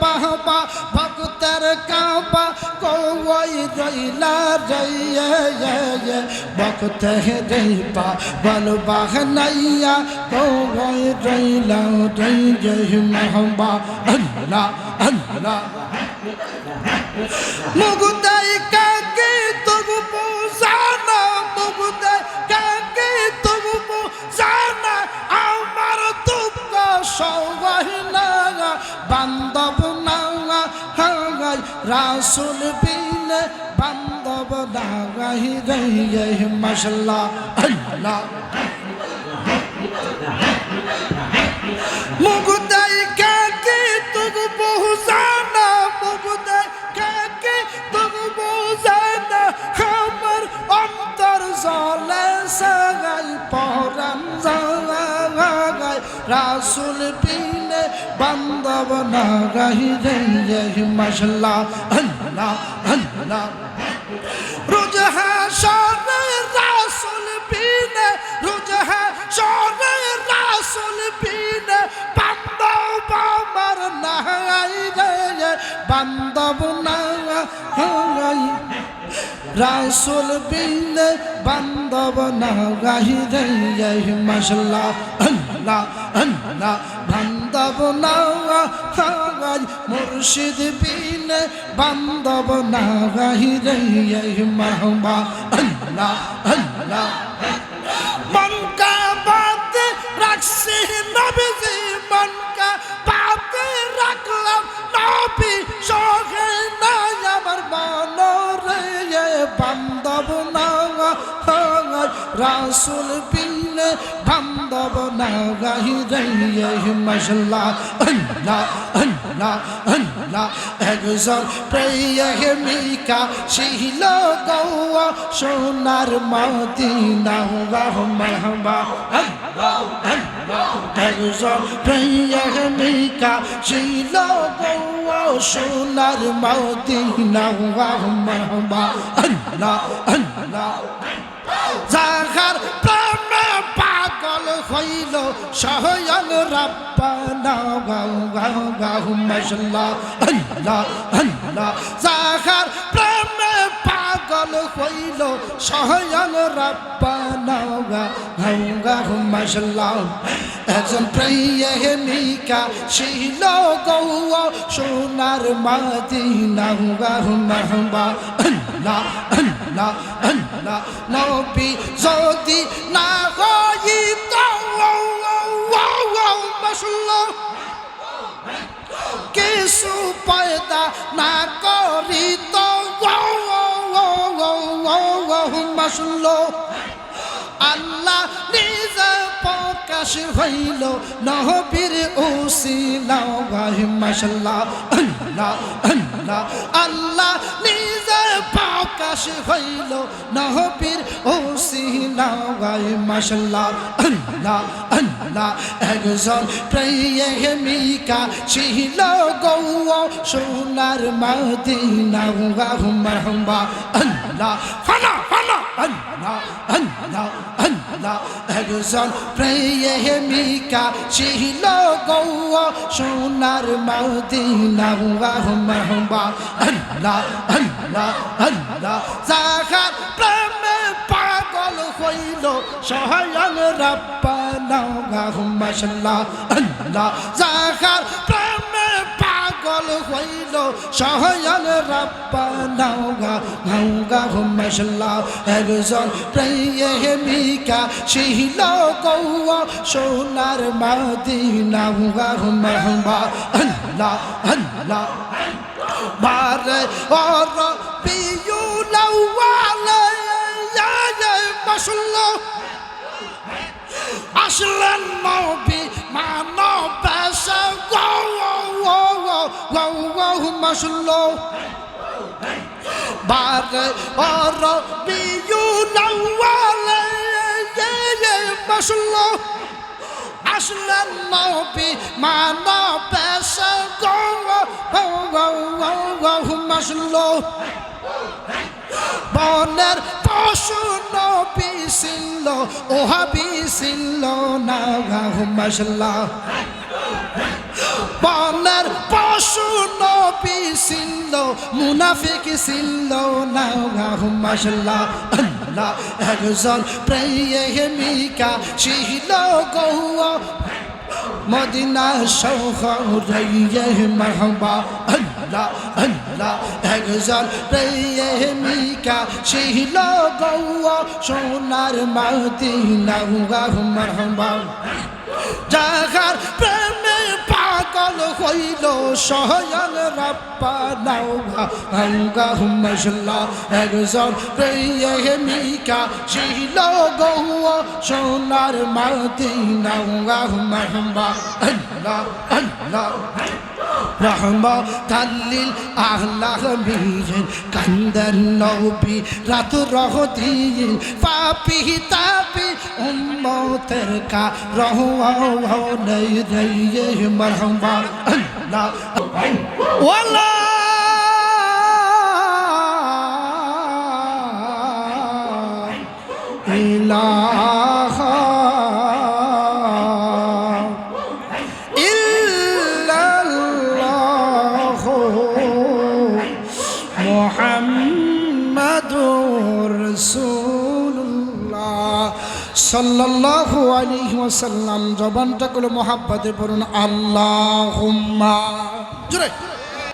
বাহবা, ভক্তের কাবা কই রইলা রইয়ে ভক্তে রেপা বল বাহনাইয়া কই রইলা রইয়ে মহবা আল্লাহ আল্লাহ। মুগুদাই কাকে রাসুল বিনে বান্ধব দাগাহি গাই রে মশলা। আল্লাহ। মুগুদাই কাকে বান্ধব না গাই রে মশলা আল্লাহ আল্লাহ। রোজ হাসরে রাসুল বিনে রোজ হাসরে রাসুল বিনে বান্ধব আমার নাই রে বান্ধব নাই রাসুল বিন্দ বান্ধব না গাহি রে মশলা আল্লাহ আল্লাহ। বান্ধব না গাই মুর্শিদ বিন বান্ধব না গাহি রে মাহবা, আল্লাহ আল্লাহ মনকা বান্ধব না রাসুল বিনে বান্ধব না গাহি রে মশলা আল্লাহ আল্লাহ আল্লাহ। একজন প্রেমিকা ছিল গৌয়া সোনার মদিনা মাহবা আল্লাহ আল্লাহ। একজন প্রেমিকা ছিল গৌয়া সোনার মদিনা মাহবা আল্লাহ আল্লাহ। হইল সহয়ন রাব্বানা মশলা আল্লাহ আল্লাহ। যাহার প্রেমে পাগল হইল সহয়ন রাব্বানা মশলা একজন প্রেমিকা ছিল গৌ সোনার মাদিনা মাহবা আল্লাহ আল্লাহ আল্লাহ। নবী যদি না হইত মশলা কিছু পয়দা না করিত মশলো আল্লাহ নিজে প্রকাশ হইল নহবীর ওসিলা আল্লাহ আল্লাহ নিজে প্রকাশ হইল নহবীর ওসিলা গাহি মশলা আল্লাহ আল্লাহ। একজন প্রেমিকা ছিল গৌ সোনার মদিনা গাহ মাহবা আল্লাহ। ফানা ফানা আল্লাহ আল্লাহ আল্লাহ। একজন প্রেমিকা ছিল গৌ সোনার মদিনা গাহ মাহবা আল্লাহ আল্লাহ। আল্লাহ যাহার প্রেমে পাগল হইল সহায়ন রাব্বানা গাহ মাশাল্লাহ, আল্লাহ। যাহার প্রেমে পাগল হইল সহায়ন রাব্বানা গাহ মাশাল্লাহ। একজন প্রেমিকা ছিল গৌ সোনার মদিনা মাহবা, আল্লাহ আল্লাহ। বারে ওর পিয়ু লাওয়ালে মাশাল্লাহ। আসলেন নবী মানব এসে গৌ গৌ গৌ গৌ মাশাল্লাহ। বারে ওর পিয়ু লাওয়ালে মাশাল্লাহ। আসলেন নবী মানব মাশাল্লাহ বনের পশু নবী ছিল, ওহাবি ছিল না মশলা বনের পশু নবী মুনাফিক ছিল না মাসাল্লাহ আল্লাহ একজন প্রেমিকা ছিল গৌ মদিনা শহরে মাহবা। আল্লাহ আল্লাহ, একজন প্রেমিকা। ছিল গৌ সোনার মদিনা মাহবা যাহার প্রেমে পাগল হইল স্বয়ং রাপ্পা নাও আঙ্গা মশলা একজন প্রেমিকা। ছিল গৌ সোনার মদিনা মাহবা আল্লাহ আল্লাহ রহমা তাল্লিল আহলাহ মিহিন কান্দার নবী, রাত রহ দিন পাপি তাপি উম্মতের কা রহ নেই রে মরহমা আল্লাহ। ওয়ালা ইলাহা। মুহাম্মাদুর রাসূলুল্লাহ সাল্লাল্লাহু আলাইহি ওয়াসাল্লাম জবানটা করে মোহাব্বতে পড়ুন আল্লাহুম্মা। জোরে।